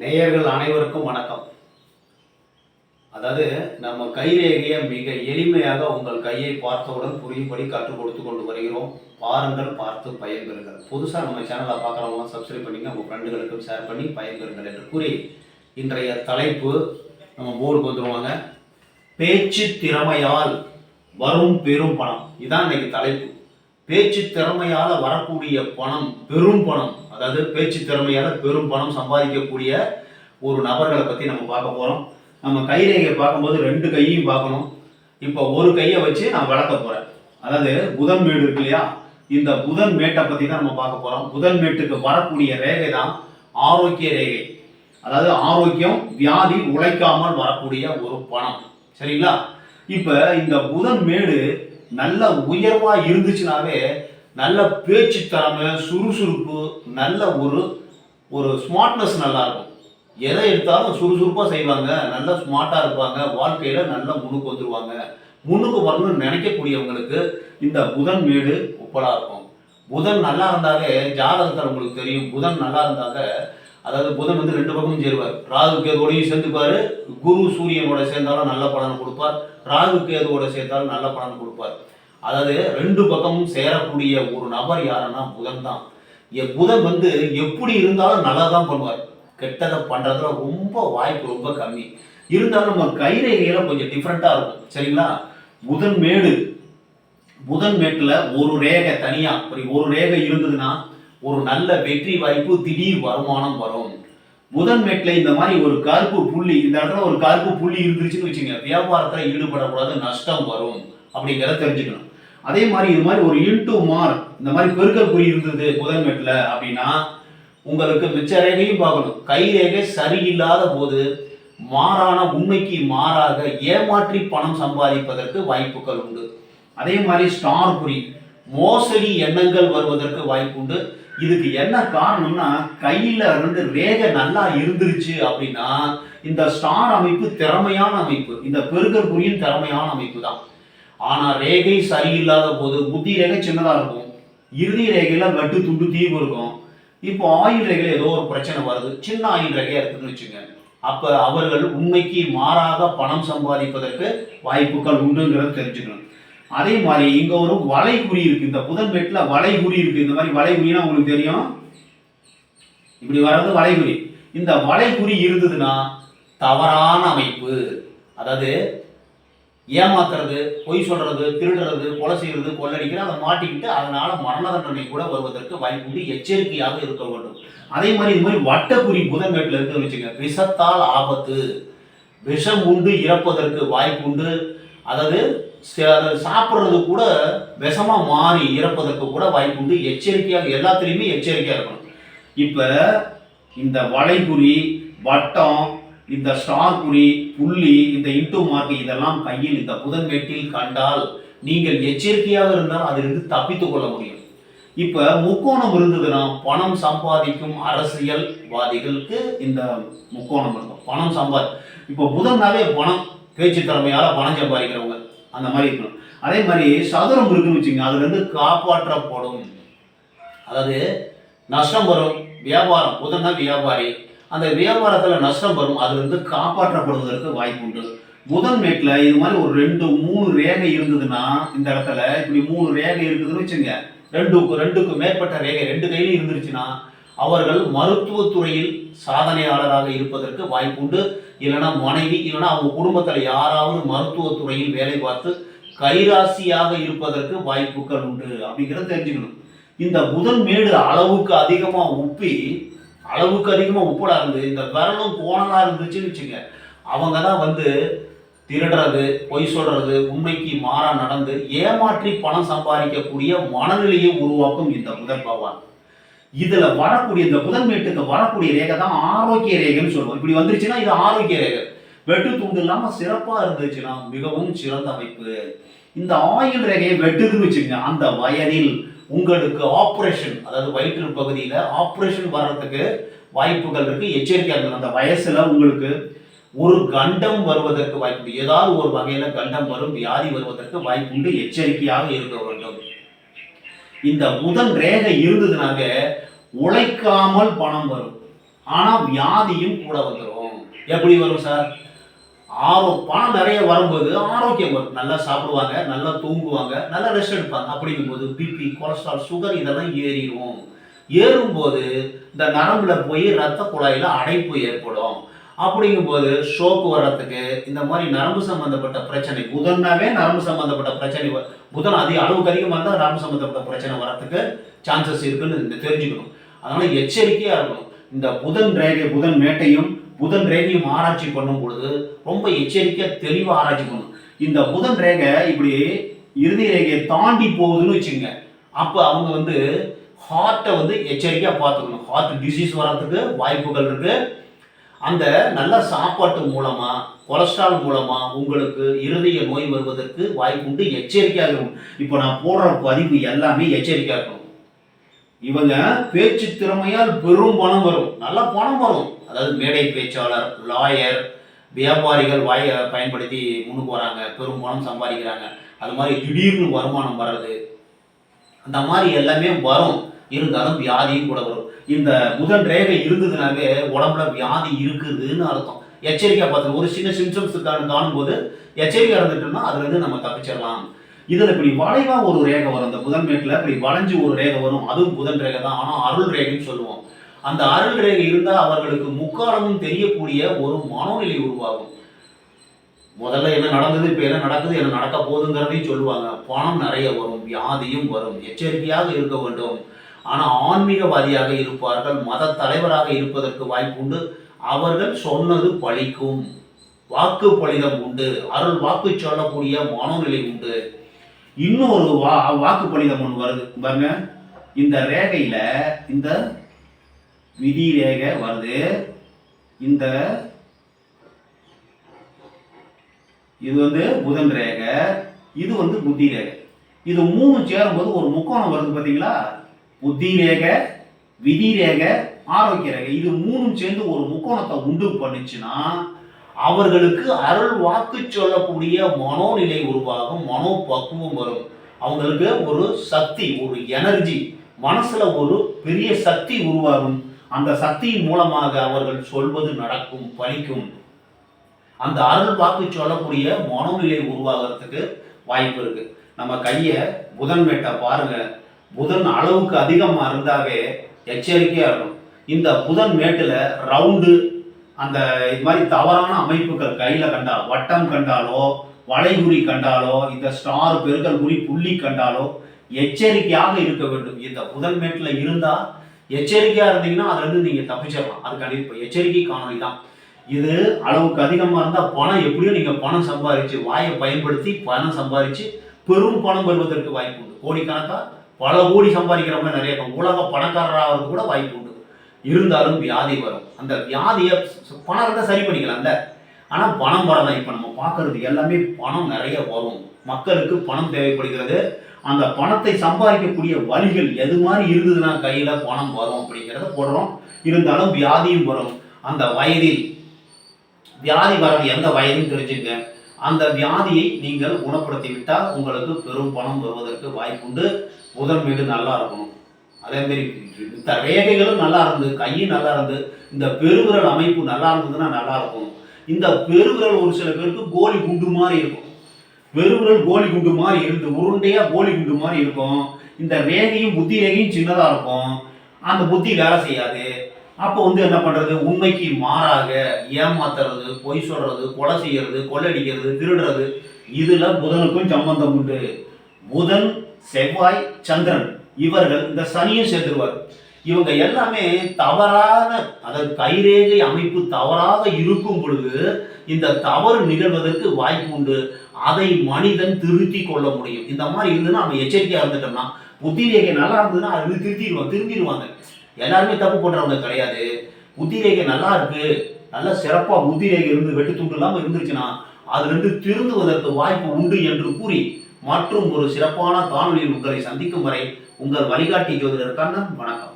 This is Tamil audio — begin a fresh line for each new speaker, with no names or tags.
நேயர்கள் அனைவருக்கும் வணக்கம். அதாவது நம்ம கைரேகையை மிக எளிமையாக உங்கள் கையை பார்த்தவுடன் புரியும்படி கற்றுக் கொடுத்து கொண்டு வருகிறோம். பாருங்கள் பார்த்து பயன்பெறுங்கள். புதுசாக நம்ம சேனலை பார்க்குறவங்க சப்ஸ்கிரைப் பண்ணிங்க உங்கள் ஃப்ரெண்டுகளுக்கும் ஷேர் பண்ணி பயன்பெறுங்கள் என்று கூறி இன்றைய தலைப்பு நம்ம போர்டுக்கு வந்துடுவாங்க பேச்சு திறமையால் வரும் பெரும் பணம். இதான் இன்னைக்கு தலைப்பு. பேச்சு திறமையால் வரக்கூடிய பணம் பெரும் பணம். அதாவது பேச்சு திறமையால பெரும் பணம் சம்பாதிக்கக்கூடிய ஒரு நபர்களை பத்தி நம்ம பார்க்க போறோம். நம்ம கைரேகையை பார்க்கும்போது ரெண்டு கையையும் பார்க்கணும். இப்போ ஒரு கையை வச்சு நான் வளர்க்க போறேன். அதாவது புதன் மேடு இருக்கு இல்லையா? இந்த புதன் மேட்டை பத்தி தான் நம்ம பார்க்க போறோம். புதன் மேட்டுக்கு வரக்கூடிய ரேகை தான் ஆரோக்கிய ரேகை. அதாவது ஆரோக்கியம் வியாதி உழைக்காமல் வரக்கூடிய ஒரு பணம். சரிங்களா? இப்ப இந்த புதன் மேடு நல்ல உயர்வா இருந்துச்சுனாவே நல்ல பேச்சு திறமை சுறுசுறுப்பு நல்ல ஒரு ஒரு ஸ்மார்ட்னஸ் நல்லாயிருக்கும் எதை எடுத்தாலும் சுறுசுறுப்பாக செய்வாங்க நல்லா ஸ்மார்ட்டாக இருப்பாங்க வாழ்க்கையில் நல்லா முன்னுக்கு வந்துடுவாங்க முன்னுக்கு வரணும்னு நினைக்கக்கூடியவங்களுக்கு இந்த புதன் வீடு ஒப்பலா இருக்கும். புதன் நல்லா இருந்தாலே ஜாதகத்தில் உங்களுக்கு தெரியும். புதன் நல்லா இருந்தாக்க அதாவது புதன் வந்து ரெண்டு பக்கமும் சேருவார். ராகு கேதுவோடையும் சேர்ந்துப்பாரு. குரு சூரியனோட சேர்ந்தாலும் நல்ல பலன் கொடுப்பார். ராகு கேதுவோட சேர்ந்தாலும் நல்ல பலன் கொடுப்பார். அதாவது ரெண்டு பக்கமும் சேரக்கூடிய ஒரு நபர் யாருன்னா புதன் தான். எ- புதன் வந்து எப்படி இருந்தாலும் நல்லா தான் பண்ணுவார். கெட்டதை பண்றதுல ரொம்ப வாய்ப்பு ரொம்ப கம்மி. இருந்தாலும் நம்ம கைரேகையில கொஞ்சம் டிஃப்ரெண்டா இருக்கும். சரிங்களா? புதன் மேடு. புதன் மேட்டில் ஒரு ரேகை தனியா அப்படி ஒரு ரேகை இருந்ததுன்னா ஒரு நல்ல வெற்றி வாய்ப்பு திடீர் வருமானம் வரும். புதன் மேட்டில் இந்த மாதிரி ஒரு கருப்பு புள்ளி இந்த இடத்துல ஒரு கருப்பு புள்ளி இருந்துச்சுன்னு வச்சுங்க வியாபாரத்தில் ஈடுபடக்கூடாது நஷ்டம் வரும். அப்படிங்கிறத தெரிஞ்சுக்கணும். அதே மாதிரி இது மாதிரி ஒரு இன்டூ மார் இந்த மாதிரி பெருக்கல் குறி இருந்தது முதல் மெட்டில் அப்படின்னா உங்களுக்கு மிச்ச ரேகையும் பார்க்கணும். கை ரேகை சரியில்லாத போது மாறான உண்மைக்கு மாறாக ஏமாற்றி பணம் சம்பாதிப்பதற்கு வாய்ப்புகள் உண்டு. அதே மாதிரி ஸ்டார் குறி மோசடி எண்ணங்கள் வருவதற்கு வாய்ப்பு உண்டு. இதுக்கு என்ன காரணம்னா கையில இருந்து ரேகை நல்லா இருந்துருச்சு அப்படின்னா இந்த ஸ்டார் அமைப்பு திறமையான அமைப்பு இந்த பெருக்கல் குறியும் திறமையான அமைப்பு தான். ஆனால் ரேகை சரியில்லாத போது புத்தி ரேகை சின்னதாக இருக்கும். இறுதி ரேகையில் வெட்டு துண்டு தீவு இருக்கும். இப்போ ஆயுள் ரேகையில் ஏதோ ஒரு பிரச்சனை வருது. சின்ன ஆயுள் ரேகையாக இருக்குதுன்னு வச்சுங்க அப்போ அவர்கள் உண்மைக்கு மாறாக பணம் சம்பாதிப்பதற்கு வாய்ப்புகள் உண்டுங்கிறத தெரிஞ்சுக்கணும். அதே மாதிரி இங்கே ஒரு வளைகுறி இருக்கு. இந்த புதன் வெட்டில் வளைகுறி இருக்கு. இந்த மாதிரி வளைகுறினா உங்களுக்கு தெரியும்? இப்படி வர்றது வளைகுறி இந்த வளைகுறி இருந்ததுன்னா தவறான அமைப்பு. அதாவது ஏமாத்துறது பொய் சொல்றது திருடுறது கொலை செய்யறது கொள்ளடிக்கிறது அதை மாட்டிக்கிட்டு அதனால மரண தண்டனை கூட வருவதற்கு வாய்ப்புண்டு எச்சரிக்கையாக இருக்க வேண்டும். அதே மாதிரி இது மாதிரி வட்டக்குறி புதன்கட்டில் இருக்கு வச்சுங்க விஷத்தால் ஆபத்து. விஷம் உண்டு இறப்பதற்கு வாய்ப்புண்டு. அதாவது சாப்பிட்றது கூட விஷமா மாறி இறப்பதற்கு கூட வாய்ப்புண்டு. எச்சரிக்கையாக எல்லாத்துலேயுமே எச்சரிக்கையாக இருக்கணும். இப்போ இந்த வளைகுறி வட்டம் இந்த ஸ்டார் குறி புள்ளி இந்த இன்டூ மார்க் இதெல்லாம் கையில் இந்த புதன் மேட்டில் கண்டால் நீங்கள் எச்சரிக்கையாக இருந்தால் அதிலிருந்து தப்பித்துக் கொள்ள முடியும். இப்ப முக்கோணம் இருந்ததுன்னா பணம் சம்பாதிக்கும் அரசியல்வாதிகளுக்கு இந்த முக்கோணம் இருக்கும். பணம் சம்பாதி இப்போ புதன்னாவே பணம் பேச்சு திறமையால பணம் சம்பாதிக்கிறவங்க அந்த மாதிரி இருக்கணும். அதே மாதிரி சதுரம் இருக்குன்னு வச்சுங்க அதுல இருந்து காப்பாற்றப்படும். அதாவது நஷ்டம் வரும் வியாபாரம் புதன்னா வியாபாரி அந்த வியாபாரத்தில் நஷ்டம் வரும் அதுலேருந்து காப்பாற்றப்படுவதற்கு வாய்ப்பு உண்டு. முதல் மேட்டில் இது மாதிரி ஒரு ரெண்டு மூணு ரேகை இருந்ததுன்னா இந்த இடத்துல இப்படி மூணு ரேகை இருக்குதுன்னு வச்சுங்க. ரெண்டுக்கு ரெண்டுக்கு மேற்பட்ட ரேகை ரெண்டு கையிலும் இருந்துருச்சுன்னா அவர்கள் மருத்துவத்துறையில் சாதனையாளராக இருப்பதற்கு வாய்ப்புண்டு இல்லைன்னா மனைவி இல்லைன்னா அவங்க குடும்பத்தில் யாராவது மருத்துவத்துறையில் வேலை பார்த்து கைராசியாக இருப்பதற்கு வாய்ப்புகள் உண்டு அப்படிங்கிறத தெரிஞ்சுக்கணும். இந்த புதன் மேடு அளவுக்கு அதிகமாக உப்பி அளவுக்கு அதிகமாக உப்பலா இருந்து இந்த விரலும் கோணலாக இருந்துச்சுன்னு வச்சுங்க அவங்க தான் வந்து திருடுறது பொய் சொல்றது உண்மைக்கு மாறா நடந்து ஏமாற்றி பணம் சம்பாதிக்கக்கூடிய மனநிலையை உருவாக்கும் இந்த புதன் பகவான். இதுல வரக்கூடிய இந்த புதன் மேட்டுக்கு வரக்கூடிய ரேகை தான் ஆரோக்கிய ரேகைன்னு சொல்லுவோம். இப்படி வந்துருச்சுன்னா இது ஆரோக்கிய ரேகை. வெட்டு துண்டு இல்லாம சிறப்பா இருந்துச்சுன்னா மிகவும் சிறந்த அமைப்பு. இந்த ஆயுள் ரேகையை வெட்டுதுன்னு வச்சுங்க அந்த வயதில் உங்களுக்கு ஆப்ரேஷன் அதாவது வயிற்று பகுதியில் ஆப்ரேஷன் வர்றதுக்கு வாய்ப்புகள் இருக்கு. எச்சரிக்கையாக இருக்கணும் அந்த வயசில் உங்களுக்கு ஒரு கண்டம் வருவதற்கு வாய்ப்பு ஏதாவது ஒரு வகையில் கண்டம் வரும் வியாதி வருவதற்கு வாய்ப்புண்டு எச்சரிக்கையாக இருக்க வேண்டும் இந்த முதல் ரேகை இருந்ததுனாக்க உழைக்காமல் பணம் வரும். ஆனால் வியாதியும் கூட வந்துடும் எப்படி வரும் சார்? ஆரோ பணம் நிறைய வரும்போது ஆரோக்கியம் வரும் நல்லா சாப்பிடுவாங்க நல்லா தூங்குவாங்க நல்லா ரெஸ்ட் எடுப்பாங்க. அப்படிங்கும்போது பிபி கொலஸ்ட்ரால் சுகர் இதெல்லாம் ஏறிடும் ஏறும்போது இந்த நரம்புல போய் ரத்த குழாயில அடைப்பு ஏற்படும். அப்படிங்கும்போது ஷோக்கு வர்றதுக்கு இந்த மாதிரி நரம்பு சம்பந்தப்பட்ட பிரச்சனை புதன்னாவே நரம்பு சம்பந்தப்பட்ட பிரச்சனை புதன் அதிக அளவுக்கு அதிகமாக இருந்தால் நரம்பு சம்பந்தப்பட்ட பிரச்சனை வர்றதுக்கு சான்சஸ் இருக்குன்னு இந்த தெரிஞ்சுக்கணும். அதனால எச்சரிக்கையாக இருக்கணும். இந்த புதன் ரேகை புதன் மேட்டையும் புதன் ரேகையும் ஆராய்ச்சி பண்ணும் பொழுது ரொம்ப எச்சரிக்கையாக தெளிவாக ஆராய்ச்சி பண்ணணும் இந்த புதன் ரேகை இப்படி இறுதி ரேகையை தாண்டி போகுதுன்னு வச்சுங்க அப்போ அவங்க வந்து ஹார்ட்டை வந்து எச்சரிக்கையாக பார்த்துக்கணும். ஹார்ட் டிசீஸ் வர்றதுக்கு வாய்ப்புகள் இருக்கு. அந்த நல்ல சாப்பாட்டு மூலமாக கொலஸ்ட்ரால் மூலமாக உங்களுக்கு இருதய நோய் வருவதற்கு வாய்ப்பு உண்டு. எச்சரிக்கையாக இருக்கணும். இப்போ நான் போடுற பதிவு எல்லாமே எச்சரிக்கையாக இருக்கணும். இவங்க பேச்சு திறமையால் பெரும் பணம் வரும். நல்ல பணம் வரும். அதாவது மேடை பேச்சாளர் லாயர் வியாபாரிகள் வாயை பயன்படுத்தி முன்னுக்கு வராங்க பெரும் பணம் சம்பாதிக்கிறாங்க. அது மாதிரி திடீர்னு வருமானம் வர்றது. அந்த மாதிரி எல்லாமே வரும். இருந்தாலும் வியாதியும் கூட வரும். இந்த புதன் ரேகை இருந்ததுனாவே உடம்புல வியாதி இருக்குதுன்னு அர்த்தம். எச்சரிக்கை பார்த்து ஒரு சின்ன சிம்டம்ஸ் காணும்போது எச்சரிக்கை இருந்துட்டோம்னா அதுலேருந்து நம்ம தப்பிச்சிடலாம். இதில் இப்படி வளைவா ஒரு ரேகை வரும். இந்த புதன் மேட்டில் இப்படி வளைஞ்சு ஒரு ரேகை வரும். அதுவும் புதன் ரேகை தான். ஆனால் அருள் ரேகைன்னு சொல்லுவோம். அந்த அருள் ரேகை இருந்தால் அவர்களுக்கு முக்காலமும் தெரியக்கூடிய ஒரு மனோநிலை உருவாகும். முதல்ல என்ன நடந்தது இப்போ என்ன நடக்குது என்ன நடக்க போகுதுங்கிறதையும் சொல்லுவாங்க. பணம் நிறைய வரும் வியாதியும் வரும் எச்சரிக்கையாக இருக்க வேண்டும். ஆனால் ஆன்மீகவாதியாக இருப்பார்கள் மத தலைவராக இருப்பதற்கு வாய்ப்பு உண்டு. அவர்கள் சொன்னது பழிக்கும். வாக்கு பலிதம் உண்டு. அருள் வாக்கு சொல்லக்கூடிய மனோநிலை உண்டு. இன்னொரு வா வாக்கு பலிதம் ஒன்று வருது. பாருங்க இந்த ரேகையில் இந்த விதி ரேகை வருது. இந்த இது வந்து புதன் ரேக இது வந்து புத்தி ரேகை. இது மூணு சேரும்போது ஒரு முக்கோணம் வருது பார்த்தீங்களா புத்தி ரேகை விதி ரேகை ஆரோக்கிய ரேகை. இது மூணும் சேர்ந்து ஒரு முக்கோணத்தை உண்டு பண்ணுச்சுன்னா அவர்களுக்கு அருள் வாக்கு சொல்லக்கூடிய மனோநிலை உருவாகும் மனோ பக்குவம் வரும். அவங்களுக்கு ஒரு சக்தி ஒரு எனர்ஜி மனசுல ஒரு பெரிய சக்தி உருவாகும். அந்த சக்தியின் மூலமாக அவர்கள் சொல்வது நடக்கும் பலிக்கும். அந்த அருள் வாக்கு சொல்லக்கூடிய மனோநிலை உருவாகிறதுக்கு வாய்ப்பு இருக்கு. நம்ம கையை புதன் மேட்டை பாருங்க. புதன் அளவுக்கு அதிகமாக இருந்தாவே எச்சரிக்கையாக இருக்கும் இந்த புதன் மேட்டில் ரவுண்டு அந்த இது மாதிரி தவறான அமைப்புகள் கையில் கண்டா வட்டம் கண்டாலோ வளைகுறி கண்டாலோ இந்த ஸ்டார் பெருக்கல் குறி புள்ளி கண்டாலோ எச்சரிக்கையாக இருக்க வேண்டும். இந்த புதன் மேட்டில் இருந்தால் எச்சரிக்கையாக இருந்தீங்கன்னா அதுலேருந்து நீங்கள் தப்பிச்சிடலாம் அதுக்கான இப்போ எச்சரிக்கை காணொலி தான். இது அளவுக்கு அதிகமாக இருந்தால் பணம் எப்படியோ நீங்கள் பணம் சம்பாதிச்சு வாயை பயன்படுத்தி பணம் சம்பாதிச்சு பெரும் பணம் வருவதற்கு வாய்ப்பு உண்டு. கோடிக்கணக்காக பல கோடி சம்பாதிக்கிறவங்க நிறைய உலக பணக்காரராக கூட வாய்ப்பு உண்டு. இருந்தாலும் வியாதி வரும். அந்த வியாதியை பணம் இருந்தால் சரி பண்ணிக்கலாம்ல. ஆனால் பணம் வரதான் இப்போ நம்ம பார்க்கறது எல்லாமே பணம் நிறைய வரும். மக்களுக்கு பணம் தேவைப்படுகிறது. அந்த பணத்தை சம்பாதிக்கக்கூடிய வழிகள் எது மாதிரி இருந்ததுன்னா கையில் பணம் வரும் அப்படிங்கிறத போடுறோம். இருந்தாலும் வியாதியும் வரும். அந்த வயதில் வியாதி வர்றது எந்த வயதுன்னு தெரிஞ்சுங்க. அந்த வியாதியை நீங்கள் குணப்படுத்தி விட்டால் உங்களுக்கு பெரும் பணம் வருவதற்கு வாய்ப்புண்டு. புதன் வீடு நல்லா இருக்கணும். அதே மாதிரி இந்த ரேகைகளும் நல்லா இருந்து கையும் நல்லா இருந்து இந்த பெருவிரல் அமைப்பு நல்லா இருந்ததுன்னா நல்லா இருக்கும். இந்த பெருவிரல் ஒரு சில பேருக்கு கோலி குண்டு மாதிரி இருக்கும். பெருவிரல் கோலி குண்டு மாதிரி இருந்து உருண்டையா கோலி குண்டு மாதிரி இருக்கும். இந்த ரேகையும் புத்தி ரேகையும் சின்னதா இருக்கும். அந்த புத்தி வேலை செய்யாது. அப்போ வந்து என்ன பண்ணுறது உண்மைக்கு மாறாக ஏமாத்துறது பொய் சொல்கிறது கொலை செய்யறது கொள்ளடிக்கிறது திருடுறது இதில் புதனுக்கும் சம்பந்தம் உண்டு. புதன் செவ்வாய் சந்திரன் இவர்கள் இந்த சனியும் சேர்த்துருவார் இவங்க எல்லாமே தவறான அதாவது கைரேகை அமைப்பு தவறாக இருக்கும் பொழுது இந்த தவறு நிகழ்வதற்கு வாய்ப்பு உண்டு. அதை மனிதன் திருத்தி கொள்ள முடியும். இந்த மாதிரி இருந்ததுன்னா நம்ம எச்சரிக்கையா இருந்துட்டோம்னா புத்தி ரேகை நல்லா இருந்ததுன்னா அது திருத்திடுவாங்க திருந்திடுவாங்க எல்லாருமே தப்பு பண்றவங்க கிடையாது. புத்தி ரேகை நல்லா இருக்கு. நல்ல சிறப்பா புத்தி ரேகை இருந்து வெட்டு துண்டு இல்லாம இருந்துச்சுன்னா அதுல இருந்து திருந்துவதற்கு வாய்ப்பு உண்டு என்று கூறி மற்றும் ஒரு சிறப்பான காணொலியில் உங்களை சந்திக்கும் வரை உங்கள் வழிகாட்டி ஜோதிடர் கண்ணன் வணக்கம்.